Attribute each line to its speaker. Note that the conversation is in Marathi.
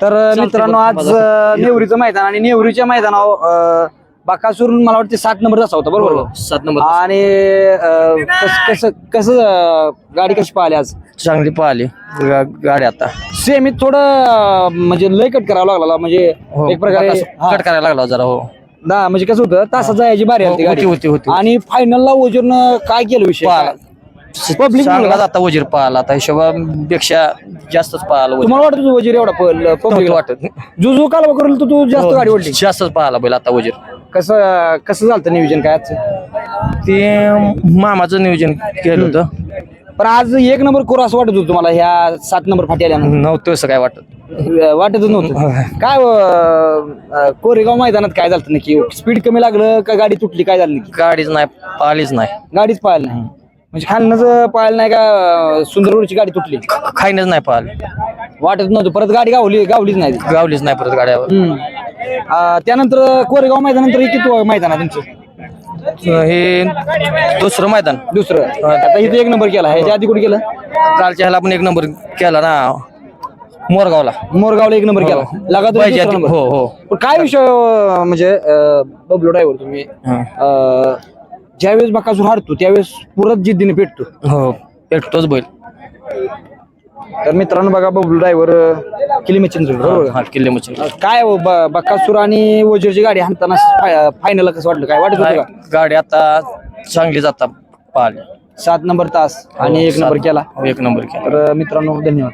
Speaker 1: तर मित्रांनो आज अं, नेवरीचं मैदान आणि नेवरीच्या मैदानावर अं, बाकासूर मला वाटते सात नंबर असा होता बरोबर?
Speaker 2: हो, सात नंबर
Speaker 1: आणि अं, कस- कसं कसं अं, गाडी कशी पाहिली आज?
Speaker 2: चांगली पाहिली गा- गाडी आता.
Speaker 1: सेमीत थोडं अं, म्हणजे लय कट करावं लागला म्हणजे एक प्रकारे हा,
Speaker 2: कट करायला लागला जरा हो.
Speaker 1: ना, म्हणजे कसं होतं तासात जायची बारी आली
Speaker 2: होती,
Speaker 1: गाडी.
Speaker 2: होती, होती.
Speaker 1: आणि फायनलला ओजन काय केलं विषय. पब्लिक
Speaker 2: चांगलाच आता वजीर पाहिला आता हिशोबापेक्षा जास्तच पाहिला वजीर.
Speaker 1: तुम्हाला वाटत होतं वजीर एवढा पब्लिक
Speaker 2: वाटत
Speaker 1: जो जो कालवा करेल तो तू जास्त गाडी ओढली.
Speaker 2: जास्तच पाहिला बैल आता वजीर.
Speaker 1: कसं कसं झालं नियोजन काय आजचं?
Speaker 2: ते मामाचं नियोजन केलं होतं.
Speaker 1: पण आज एक नंबर कोर असं वाटत होतं तुम्हाला ह्या सात नंबर फाटी आल्यानं?
Speaker 2: नव्हतं असं काय वाटत.
Speaker 1: वाटतच नव्हतं. काय अं, अं, कोरेगाव मैदानात काय झालं नक्की? स्पीड कमी लागलं का गाडी तुटली? काय झालं
Speaker 2: गाडीच नाही पाहिलीच नाही.
Speaker 1: गाडीच पाहायला नाही. म्हणजे खालनच पाहायला नाही का सुंदरवडची गाडी तुटली?
Speaker 2: खाईनच नाही पाहिलं
Speaker 1: वाटत नव्हतं. परत गाडी गावली गावलीच नाही.
Speaker 2: गावलीच नाही परत गाड्यावर.
Speaker 1: हम्म. अं, त्यानंतर कोरेगाव मैदानानंतर हे किती मैदान आहे तुमचं?
Speaker 2: हे दुसरं मैदान.
Speaker 1: दुसरं. आता इथे एक नंबर केला. ह्याच्या आधी कुठे केलं?
Speaker 2: कालच्या ह्याला पण एक नंबर केला ना. मोरगावला.
Speaker 1: मोरगावला एक नंबर केला. लगातार
Speaker 2: पाहिजे
Speaker 1: दुसरा
Speaker 2: आधी-
Speaker 1: नंबर.
Speaker 2: हो हो.
Speaker 1: पण काय विषय अं, म्हणजे अं, बबलू ड्रायव्हर तुम्ही? अं, ज्यावेळेस बकासूर हारतो त्यावेळेस पुरत जिद्दीने पेटतो.
Speaker 2: हो पेटतोच बैल.
Speaker 1: तर मित्रांनो बघा बबलू ड्रायव्हर किलीमचिंच बरोबर? का?
Speaker 2: हा किल्ले मचिन
Speaker 1: काय हो, ब- बकासूर आणि वजीरची गाडी हाणताना फायनल कसं वाटलं? काय वाटत होतं का?
Speaker 2: गाडी आता चांगली जाता पाहिली.
Speaker 1: सात नंबर तास आणि एक नंबर केला.
Speaker 2: एक नंबर केला.
Speaker 1: तर मित्रांनो धन्यवाद.